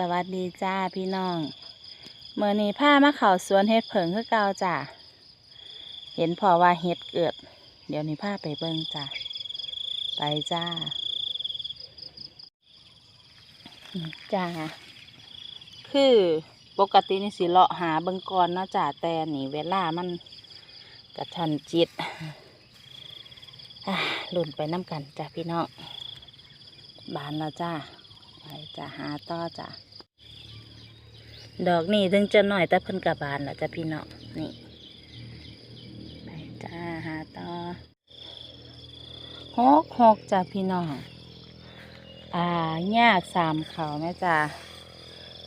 สวัสดีจ้าพี่น้องเมื่อนี้ผ้ามาเข่าสวนเฮ็ดเผิงคือเก่าจ้าเห็นพอว่าเฮ็ดเกิด เดี๋ยวนี้ผ้าไปเบิ่งจ้าไปจ้าจ้าคือปกตินี่สิเลาะหาเบิ่งก่อนเนาะจ้าแต่นี่เวลามันกระชันจิตอะลุ่นไปน้ำกันจ้าพี่น้องบานแล้วจ้าไปจะหาต่อจ้ะ ดอกนี่ถึงจะหน่อยแต่เพิ่นกะบานแล้วจ้ะพี่เน้องนี่ไปจ้าหาต่อหกหกจ้ะพี่น้องอ่ายาสามเขาแม่จ้ะ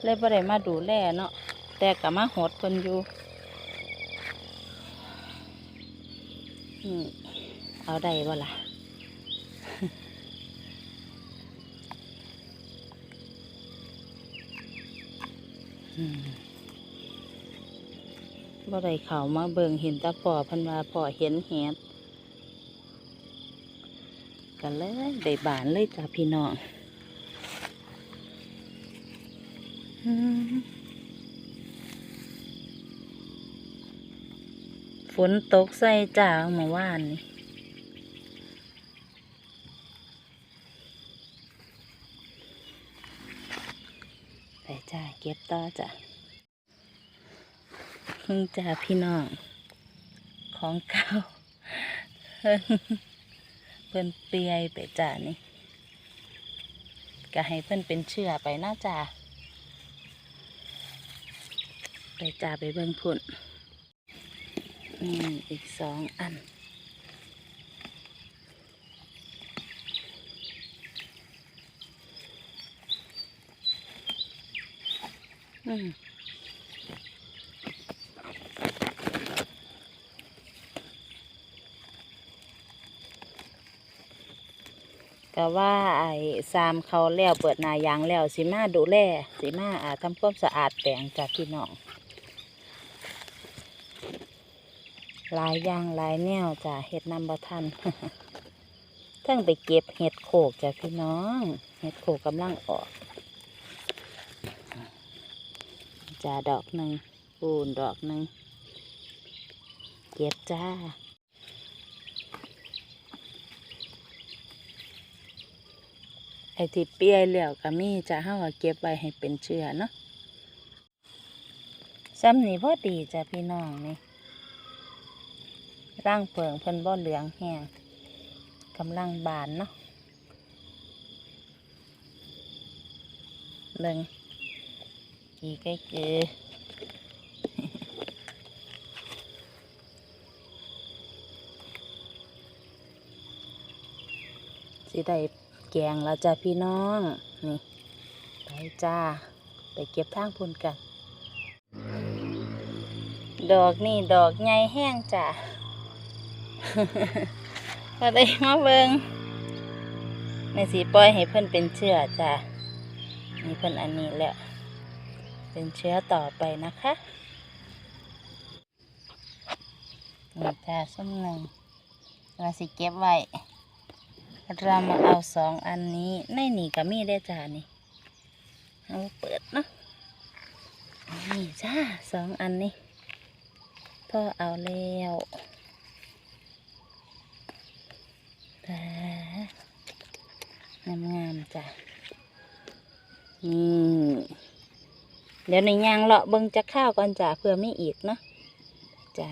เลยบ่ได้มาดูแลเนาะแต่กะมาหดเพิ่นอยู่นี่เอาได้บ่ล่ะ อืม บ่ได้เขามาเบิ่งเห็นตาพ่อพันว่าพ่อเห็นเห็ดกันเลยได้บานเลยจ้าพี่น้องฝนตกใส่จ้าเมื่อวานนี่ไปจ้า เก็บต่อจ้ะนี่จ้าพี่น้อง ของเก่าเพิ่นเปียไปจ้านี่ก็ให้เพิ่นเป็นเชื่อไปเนาะจ้าไปจ้าไปเบิ่งพุ่นนี่อีกสองอัน ก็ว่าไอ้ซามเขาแล้วเปิดนายางแล้วสิมาดูแลสิมาอาทำความสะอาดแปลงจากพี่น้องหลายยางหลายแนวจ้ะเห็ดนำบะทันทั้งไปเก็บเห็ดโขกจากพี่น้อง เห็ดโขกกำลังออก จ้าดอกหนึ่งปูนดอกหนึ่งเก็บจ้าไอ้ที่เปียแล้วก็มีจะเฮาก็เก็บไว้ให้เป็นเชื้อเนาะซ้ำนี่พอดีจ้ะพี่น้องนี่ร่างเปิงเพิ่นบ่เหลืองแห้งกำลังบานเนาะเบิ่ง กี่ใกล้เกือสิได้แกงแล้วจ้ะพี่น้อง นี่ ไปจ้า ไปเก็บทางพุ่นกัน ดอกนี่ดอกใหญ่แห้งจ้ะก็ได้มาเบิงในสีปล่อยให้เพิ่อนเป็นเชื้อจ้ะนี่เพิ่อนอันนี้แล้ว เป็นเชื้อต่อไปนะคะนี่จ้าส้มหนึ่งเราสิเก็บไว้ เรามาเอาสองอันนี้ในนี่ก็มีได้จ้านี่เอาเปิดเนาะนี่จ้าสองอันนี้พ่อเอาแล้วแต่งามงามๆจ้ะนี่ เดี๋ยวในยางเลาะเบิ่งจะข้าวก่อนจ้ะเพื่อไม่อีกเนาะจ้ะ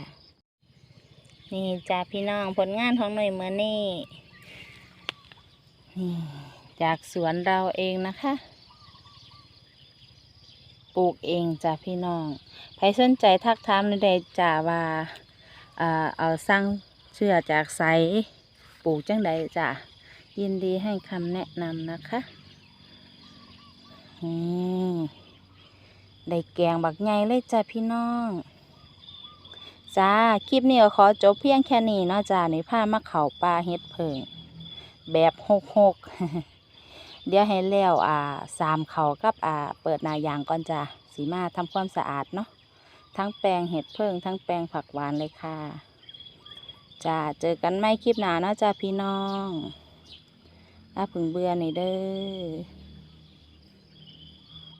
นี่จ้าพี่น้องผลงานของหน่อยเมื่อนี่นี่จากสวนเราเองนะคะ ปลูกเองจ้ะพี่น้องใครสนใจทักถามในใดจ่าว่าอ่าเอาสร้างเชื่อจากไสปลูกจังใดจ้ะยินดีให้คำแนะนำนะคะนี่ ได้แกงบักใหญ่เลยจ้ะพี่น้องจ้าคลิปนี้ก็ขอจบเพียงแค่นี้เนาะจ้าในผ้ามาเขาปลาเฮ็ดเพิงแบบหกหกเดี๋ยวให้แล้วอ่าสามเขากับอ่าเปิดนายางก่อนจ้ะสีมาทำความสะอาดเนาะทั้งแปลงเห็ดเพิ่งทั้งแปลงผักหวานเลยค่ะจ้าเจอกันไม่คลิปหนาเนาะจ้าพี่น้องถ้าผึ่งเบื่อในเด้อ